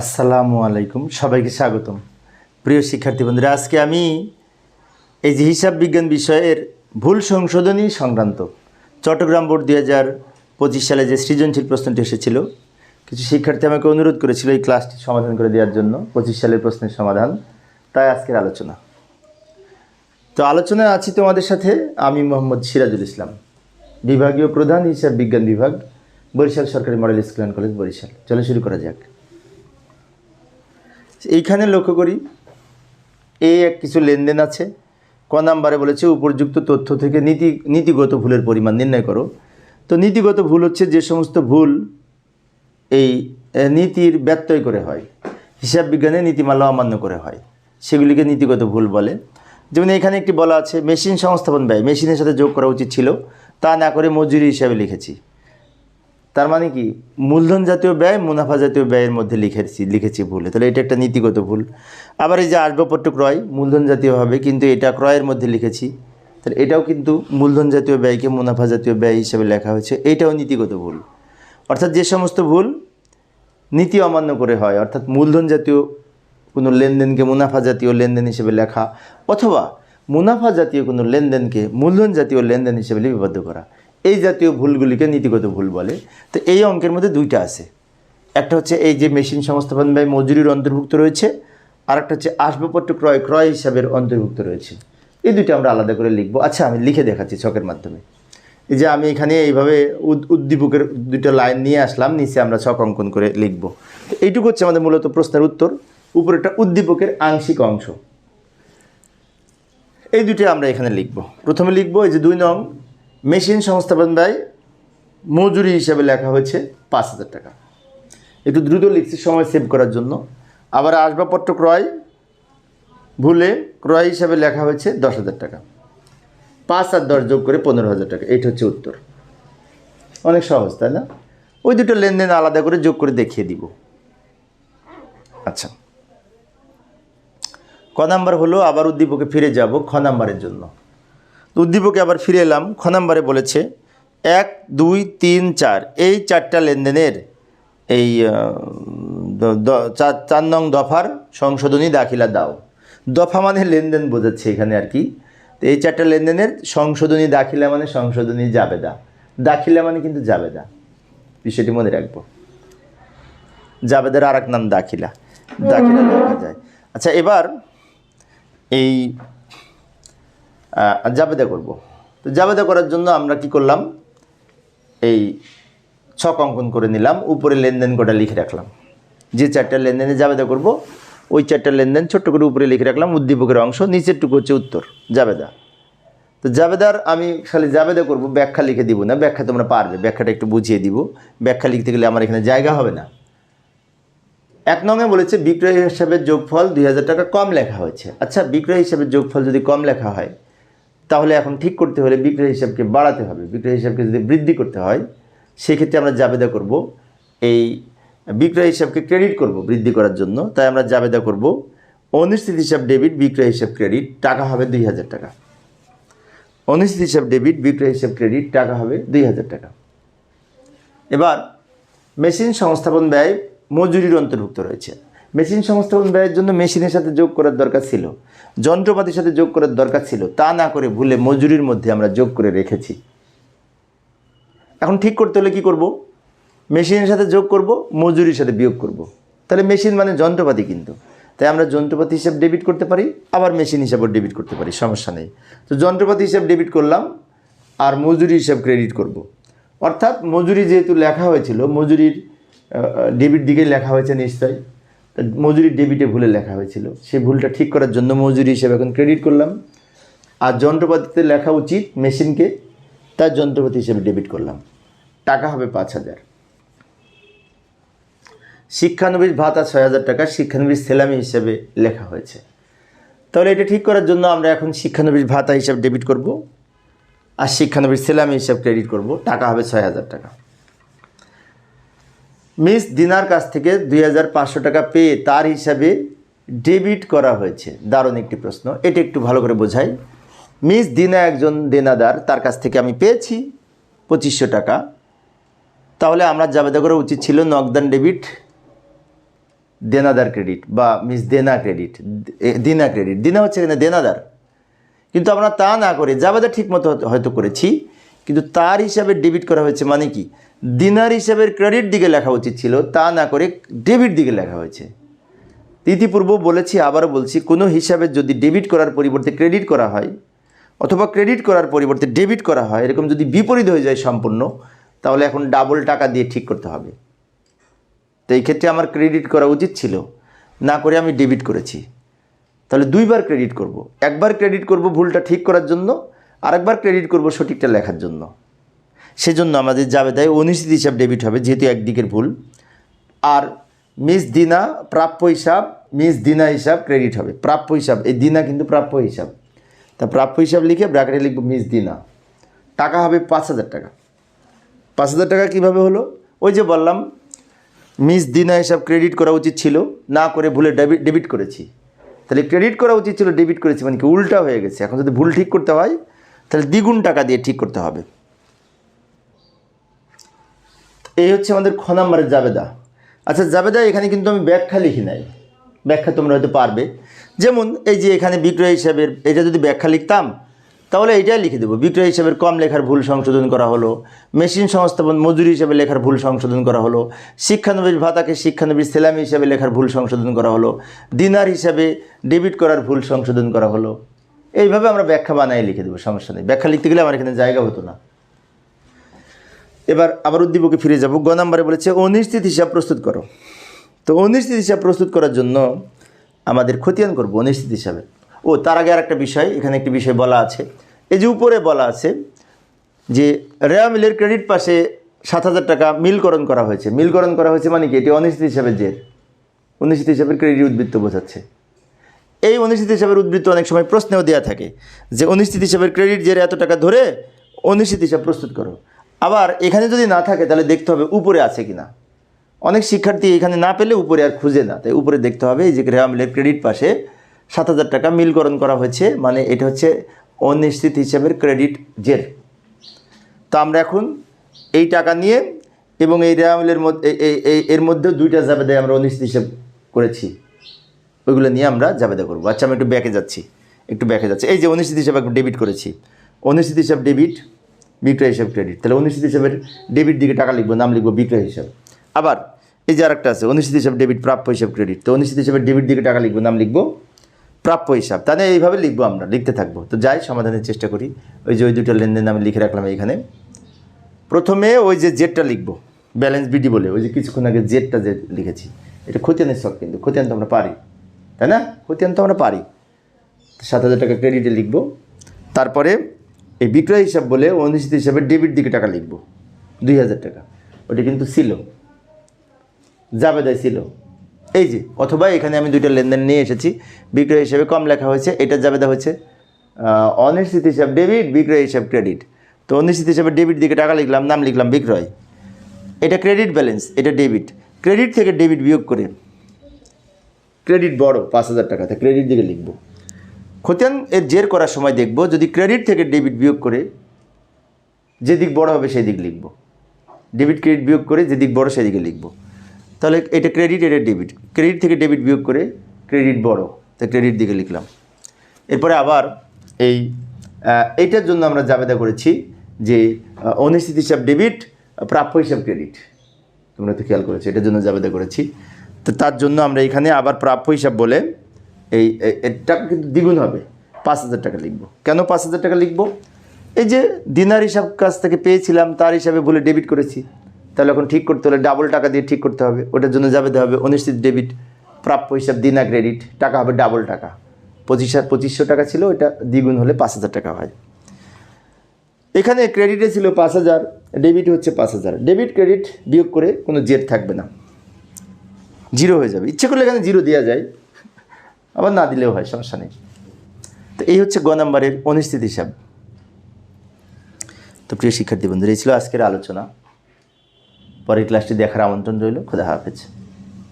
আসসালামু আলাইকুম, সবাইকে স্বাগতম। প্রিয় শিক্ষার্থী বন্ধুরা, আজকে আমি এই যে হিসাব বিজ্ঞান বিষয়ের ভুল সংশোধনী সংক্রান্ত চট্টগ্রাম বোর্ড দুই হাজার পঁচিশ সালে যে সৃজনশীল প্রশ্নটি এসেছিল, কিছু শিক্ষার্থী আমাকে অনুরোধ করেছিল এই ক্লাসটি সমাধান করে দেওয়ার জন্য, পঁচিশ সালের প্রশ্নের সমাধান, তাই আজকের আলোচনা। তো আলোচনায় আছি তোমাদের সাথে আমি মোহাম্মদ সিরাজুল ইসলাম, বিভাগীয় প্রধান হিসাব বিজ্ঞান বিভাগ, বরিশাল সরকারি model school and college Barishal. চলে শুরু করা যাক। এইখানে লক্ষ্য করি এই এক কিছু লেনদেন আছে, ক নাম্বারে বলেছে উপযুক্ত তথ্য থেকে নীতি, নীতিগত ভুলের পরিমাণ নির্ণয় করো। তো নীতিগত ভুল হচ্ছে যে সমস্ত ভুল এই নীতির ব্যত্যয় করে হয়। হিসাব বিজ্ঞানে নীতিমালা অমান্য করে হয়। সেগুলিকে নীতিগত ভুল বলে। যেমন এখানে একটি বলা আছে, মেশিন সংস্থাপন ব্যয়, মেশিনের সাথে যোগ করা উচিত ছিল, তা না করে মজুরি হিসাবে লিখেছি। তার মানে কি? মূলধন জাতীয় ব্যয় মুনাফা জাতীয় ব্যয়ের মধ্যে লিখেছি লিখেছি ভুলে। তাহলে এটা একটা নীতিগত ভুল। আবার এই যে আসবাবপত্র ক্রয়, মূলধন জাতীয় হবে, কিন্তু এটা ক্রয়ের মধ্যে লিখেছি। তাহলে এটাও কিন্তু মূলধন জাতীয় ব্যয়কে মুনাফা জাতীয় ব্যয় হিসেবে লেখা হয়েছে। এটাও নীতিগত ভুল। অর্থাৎ যে সমস্ত ভুল নীতি অমান্য করে হয়, অর্থাৎ মূলধন জাতীয় কোনো লেনদেনকে মুনাফা জাতীয় লেনদেন হিসেবে লেখা, অথবা মুনাফা জাতীয় কোনো লেনদেনকে মূলধন জাতীয় লেনদেন হিসেবে লিপিবদ্ধ করা এই জাতীয় ভুলগুলিকে নীতিগত ভুল বলে। তো এই অঙ্কের মধ্যে দুইটা আছে। একটা হচ্ছে এই যে মেশিন সংস্থাপন ব্যয় মজুরির অন্তর্ভুক্ত রয়েছে আর একটা হচ্ছে আসবাবপত্র ক্রয় ক্রয় হিসাবের অন্তর্ভুক্ত রয়েছে। এই দুইটা আমরা আলাদা করে লিখব। আচ্ছা আমি লিখে দেখাচ্ছি ছকের মাধ্যমে। এই যে আমি এখানে এইভাবে উদ- উদ্দীপকের দুটো লাইন নিয়ে আসলাম, নিচে আমরা ছক অঙ্কন করে লিখব। তো এইটুকু হচ্ছে আমাদের মূলত প্রশ্নের উত্তর। উপরেটা উদ্দীপকের আংশিক অংশ। এই দুটো আমরা এখানে লিখব। প্রথমে লিখব এই যে দুই নং মেশিন সংস্থাপন ব্যয় মজুরি হিসাবে লেখা হয়েছে পাঁচ হাজার টাকা। একটু দ্রুত লিখছি, সময় সেভ করার জন্য। আবার আসবাবপত্র ক্রয় ভুলে ক্রয় হিসাবে লেখা হয়েছে দশ হাজার টাকা। পাঁচ আর দশ যোগ করে পনেরো হাজার টাকা এইটা হচ্ছে উত্তর। অনেক সহজ, তাই না? ওই দুটো লেনদেন আলাদা করে যোগ করে দেখিয়ে দিব। আচ্ছা। ক নাম্বার হলো, আবার উদ্দীপকে ফিরে যাব খ নাম্বারের জন্য। উদ্দীপকে আবার ফিরে এলাম, খ নাম্বারে বলেছে, এক, দুই, তিন, চার, এই চারটা লেনদেনের এই চার নং দফার সংশোধনী দাখিলা দাও। দফা মানে লেনদেন বোঝাচ্ছে এখানে আর কি। তো এই চারটা লেনদেনের সংশোধনী দাখিলা মানে সংশোধনী জাবেদা। দাখিলা মানে কিন্তু জাবেদা। বিষয়টি মনে রাখব। জাবেদার আর এক নাম দাখিলা। দাখিলা লেখা যায়। আচ্ছা এবার এই জাবেদা করব। তো জাবেদা করার জন্য আমরা কি করলাম? এই ছক অঙ্কন করে নিলাম উপরে লেনদেন কটা লিখে রাখলাম। যে চারটা লেনদেনে জাবেদা করব, ওই চারটা লেনদেন ছোট্ট করে উপরে লিখে রাখলাম, উদ্দীপকের অংশ, নিচেরটুকু হচ্ছে উত্তর, জাবেদা। তো জাবেদার, আমি খালি জাবেদা করব, ব্যাখ্যা লিখে দিব না, ব্যাখ্যা তোমরা পারবে, ব্যাখ্যাটা একটু বুঝিয়ে দিব। ব্যাখ্যা লিখতে গেলে আমার এখানে জায়গা হবে না। এক নঙে বলেছে, বিক্রয় হিসাবে যোগফল দুই হাজার টাকা কম লেখা হয়েছে। আচ্ছা বিক্রয় হিসাবে যোগফল যদি কম লেখা হয় তাহলে এখন ঠিক করতে হলে বিক্রয় হিসাবকে বাড়াতে হবে। বিক্রয় হিসাবকে যদি বৃদ্ধি করতে হয়, সেক্ষেত্রে আমরা জাবেদা করব। এই বিক্রয় হিসাবকে ক্রেডিট করব বৃদ্ধি করার জন্য। তাই আমরা জাবেদা করব, অনিশ্চিত হিসাব ডেবিট, বিক্রয় হিসাব ক্রেডিট, টাকা হবে দুই হাজার টাকা। অনিশ্চিত হিসাব ডেবিট, বিক্রয় হিসাব ক্রেডিট, টাকা হবে দুই হাজার টাকা। এবার, মেশিন সংস্থাপন ব্যয় মজুরির অন্তর্ভুক্ত রয়েছে। মেশিন সংস্থাপন ব্যয়ের জন্য মেশিনের সাথে যোগ করার দরকার ছিল। যন্ত্রপাতির সাথে যোগ করার দরকার ছিল। তা না করে ভুলে মজুরির মধ্যে আমরা যোগ করে রেখেছি। এখন ঠিক করতে হলে কি করব? মেশিনের সাথে যোগ করব, মজুরির সাথে বিয়োগ করব। তাহলে মেশিন মানে যন্ত্রপাতি কিন্তু। তাই আমরা যন্ত্রপাতি হিসাব ডেবিট করতে পারি, আবার মেশিন হিসাবেও ডেবিট করতে পারি, সমস্যা নেই। তো যন্ত্রপাতি হিসাব ডেবিট করলাম, আর মজুরি হিসাব ক্রেডিট করব। অর্থাৎ মজুরি যেহেতু লেখা হয়েছিল, মজুরির ডেবিট দিকে লেখা হয়েছে নিশ্চয়ই। মজুরির ডেবিটে ভুলে লেখা হয়েছিল। সেই ভুলটা ঠিক করার জন্য মজুরি হিসেবে এখন ক্রেডিট করলাম। আর যন্ত্রপাতিতে লেখা উচিত মেশিনকে, তার যন্ত্রপাতি হিসেবে ডেবিট করলাম। টাকা হবে পাঁচ হাজার। শিক্ষানবিশ ভাতা ছয় হাজার টাকা, শিক্ষানবিশ সেলামি হিসেবে লেখা হয়েছে। তাহলে এটা ঠিক করার জন্য আমরা এখন শিক্ষানবিশ ভাতা হিসাব ডেবিট করব। আর শিক্ষানবিশ সেলামি হিসাব ক্রেডিট করব। টাকা হবে ছয় হাজার টাকা। মিস দিনার কাছ থেকে দুই হাজার পাঁচশো টাকা পেয়ে তার হিসাবে ডেবিট করা হয়েছে। দারুণ একটি প্রশ্ন। এটা একটু ভালো করে বোঝাই। মিস দিনা একজন দেনাদার, তার কাছ থেকে আমি পেয়েছি পঁচিশশো টাকা। তাহলে আমরা জাবেদা করা উচিত ছিল নগদান ডেবিট, দেনাদার ক্রেডিট বা মিস দেনা ক্রেডিট দিনা ক্রেডিট। দিনা হচ্ছে এখানে দেনাদার। কিন্তু আমরা তা না করে জাবেদা ঠিক মতো হয়তো করেছি। কিন্তু তার হিসাবে ডেবিট করা হয়েছে মানে কি? দিনার হিসাবের ক্রেডিট দিকে লেখা উচিত ছিল, তা না করে ডেবিট দিকে লেখা হয়েছে। ইতিপূর্ব বলেছি, আবারও বলছি, কোনো হিসাবে যদি ডেবিট করার পরিবর্তে ক্রেডিট করা হয়, অথবা ক্রেডিট করার পরিবর্তে ডেবিট করা হয়, এরকম যদি বিপরীত হয়ে যায় সম্পূর্ণ, তাহলে এখন ডাবল টাকা দিয়ে ঠিক করতে হবে। তো এই ক্ষেত্রে আমার ক্রেডিট করা উচিত ছিল, না করে আমি ডেবিট করেছি। তাহলে দুইবার ক্রেডিট করব। একবার ক্রেডিট করব ভুলটা ঠিক করার জন্য আরেকবার ক্রেডিট করব সঠিকটা লেখার জন্য। সেজন্য আমাদের জাবেদায় অনিশ্চিত হিসাব ডেবিট হবে, যেহেতু একদিকের ভুল। আর মিস দিনা, প্রাপ্য হিসাব মিস দিনা হিসাব ক্রেডিট হবে। প্রাপ্য হিসাব, এই দিনা কিন্তু প্রাপ্য হিসাব। তা প্রাপ্য হিসাব লিখে ব্র্যাকেটে লিখব মিস দিনা। টাকা হবে পাঁচ হাজার টাকা। পাঁচ হাজার টাকা কীভাবে হলো? ওই যে বললাম মিস দিনা হিসাব ক্রেডিট করা উচিত ছিল, না করে ভুলে ডেবিট ডেবিট করেছি। তাহলে ক্রেডিট করা উচিত ছিল ডেবিট করেছি মানে কি উল্টা হয়ে গেছে। এখন যদি ভুল ঠিক করতে হয় তাহলে দ্বিগুণ টাকা দিয়ে ঠিক করতে হবে। এই হচ্ছে আমাদের খ নাম্বারের জাবেদা। আচ্ছা জাবেদা, এখানে কিন্তু আমি ব্যাখ্যা লিখি নাই। ব্যাখ্যা তোমরা হয়তো পারবে। যেমন এই যে এখানে বিক্রয় হিসাবের, এটা যদি ব্যাখ্যা লিখতাম, তাহলে এটাই লিখে দেবো। বিক্রয় হিসাবের কম লেখার ভুল সংশোধন করা হলো। মেশিন সংস্থাপন মজুরি হিসাবে লেখার ভুল সংশোধন করা হলো। শিক্ষানবিশ ভাতাকে শিক্ষানবিশ সেলামি হিসাবে লেখার ভুল সংশোধন করা হলো। দিনার হিসাবে ডেবিট করার ভুল সংশোধন করা হলো। এইভাবে আমরা ব্যাখ্যা বানাই, লিখে দেবো, সমস্যা নেই। ব্যাখ্যা লিখতে গেলে আমার এখানে জায়গা হতো না। এবার আবার উদ্দীপকে ফিরে যাব। গ নম্বরে বলেছে, অনিশ্চিত হিসাব প্রস্তুত করো। তো অনিশ্চিত হিসাব প্রস্তুত করার জন্য আমাদের খতিয়ান করব অনিশ্চিত হিসাবে। ও, তার আগে আর একটা বিষয়, এখানে একটি বিষয় বলা আছে। এই যে উপরে বলা আছে যে, রেয়া মিলের ক্রেডিট পাশে সাত হাজার টাকা মিলকরণ করা হয়েছে। মিলকরণ করা হয়েছে মানে কি? এটি অনিশ্চিত হিসাবে জের। অনিশ্চিত হিসাবের ক্রেডিট উদ্বৃত্ত বোঝাচ্ছে। এই অনিশ্চিত হিসাবের উদ্বৃত্ত অনেক সময় প্রশ্নেও দেওয়া থাকে যে অনিশ্চিত হিসাবের ক্রেডিট জেরে এত টাকা ধরে অনিশ্চিত হিসাব প্রস্তুত করো। আবার এখানে যদি না থাকে তাহলে দেখতে হবে উপরে আছে কিনা। অনেক শিক্ষার্থী এখানে না পেলে উপরে আর খুঁজে না। তাই উপরে দেখতে হবে যে রেহামিলের ক্রেডিট পাশে সাত হাজার টাকা মিলকরণ করা হয়েছে মানে এটা হচ্ছে অনিশ্চিত হিসাবের ক্রেডিট জের। তো আমরা এখন এই টাকা নিয়ে এবং এই রেহামিলের মধ্যে এর মধ্যেও দুইটা জাবেদায় আমরা অনিশ্চিত হিসাব করেছি। ওইগুলো নিয়ে আমরা জাবেদা করব। আচ্ছা আমি একটু ব্যাকে যাচ্ছি। একটু ব্যাকে যাচ্ছি। এই যে অনিশ্চিত হিসাব ডেবিট করেছি। অনিশ্চিত হিসাব ডেবিট বিক্রয় হিসাব ক্রেডিট তাহলে অনিশ্চিত হিসাবের ডেবিট দিকে টাকা লিখব, নাম লিখব, বিক্রয় হিসাব। আবার এই যে আরেকটা আছে অনিশ্চিত হিসাব ডেবিট প্রাপ্য হিসাব ক্রেডিট তো অনিশ্চিত হিসাবের ডেবিট দিকে টাকা লিখব, নাম লিখব, প্রাপ্য হিসাব। তাহলে এইভাবে লিখব আমরা, লিখতে থাকব। তো যাই, সমাধানের চেষ্টা করি। ওই যে ওই দুটো লেনদেন আমি লিখে রাখলাম এইখানে। প্রথমে ওই যে জেটটা লিখব ব্যালেন্স বিডি বলে। ওই যে কিছুক্ষণ আগে জেটটা যে লিখেছি। এটা খতিয়ানের শখ কিন্তু, খতিয়ান তো আমরা পারি। তাই না? খতিয়ান তো আমরা পারি। সাত হাজার টাকা ক্রেডিটে লিখব। তারপরে এই বিক্রয় হিসাব বলে অনিশ্চিত হিসাবে ডেবিট দিকে টাকা লিখব। দুই হাজার টাকা। ওটা কিন্তু ছিল। জাবেদায় ছিল। এই যে অথবা এখানে আমি দুইটা লেনদেন নিয়ে এসেছি। বিক্রয় হিসাবে কম লেখা হয়েছে এটা জাবেদা হচ্ছে আহ, অনিশ্চিত হিসাব ডেবিট বিক্রয় হিসাব ক্রেডিট তো অনিশ্চিত হিসাবে ডেবিট দিকে টাকা লিখলাম নাম লিখলাম বিক্রয়। এটা ক্রেডিট ব্যালেন্স এটা ডেবিট ক্রেডিট থেকে ডেবিট বিয়োগ করে ক্রেডিট বড়, পাঁচ হাজার টাকা টাকাতে ক্রেডিট দিকে লিখব। খতিয়ান এর জের করার সময় দেখব, যদি ক্রেডিট থেকে ডেবিট বিয়োগ করে, যে দিক বড় হবে সেই দিক লিখব। ডেবিট ক্রেডিট বিয়োগ করে, যে দিক বড় সেদিকে লিখব। তাহলে এটা ক্রেডিট, এটা ডেবিট। ক্রেডিট থেকে ডেবিট বিয়োগ করে, ক্রেডিট বড়, তো ক্রেডিট দিকে লিখলাম। এরপরে আবার এই এইটার জন্য আমরা জাবেদা করেছি যে অনিশ্চিত হিসাব ডেবিট, প্রাপ্য হিসাব ক্রেডিট। তোমরা তো খেয়াল করেছ, এটার জন্য জাবেদা করেছি। তো তার জন্য আমরা এখানে আবার প্রাপ্য হিসাব বলে এই টাকা কিন্তু দ্বিগুণ হবে। পাঁচ হাজার টাকা লিখব। কেন পাঁচ হাজার টাকা লিখব? এই যে দিনার হিসাব কাছ থেকে পেয়েছিলাম, তার হিসাবে বলে ডেবিট করেছি। তাহলে এখন ঠিক করতে হলে ডাবল টাকা দিয়ে ঠিক করতে হবে। ওটার জন্য যাবে হবে অনিশ্চিত ডেবিট প্রাপ্য হিসাব, দিনা ক্রেডিট টাকা হবে ডাবল টাকা। পঁচিশ পঁচিশশো টাকা ছিল ওটা দ্বিগুণ হলে পাঁচ হাজার টাকা হয়। এখানে ক্রেডিটে ছিল পাঁচ হাজার ডেবিট হচ্ছে পাঁচ হাজার। ডেবিট ক্রেডিট বিয়োগ করে কোনো জেদ থাকবে না। জিরো হয়ে যাবে। ইচ্ছে করলে এখানে জিরো দেওয়া যায়। আবার না দিলেও হয়, সমস্যা নেই। তো এই হচ্ছে গ নাম্বারের অনিশ্চিত হিসাব। তো প্রিয় শিক্ষার্থী বন্ধুরা, এই ছিল আজকের আলোচনা। পরের ক্লাসটি দেখার আমন্ত্রণ রইল। খোদা হাফেজ।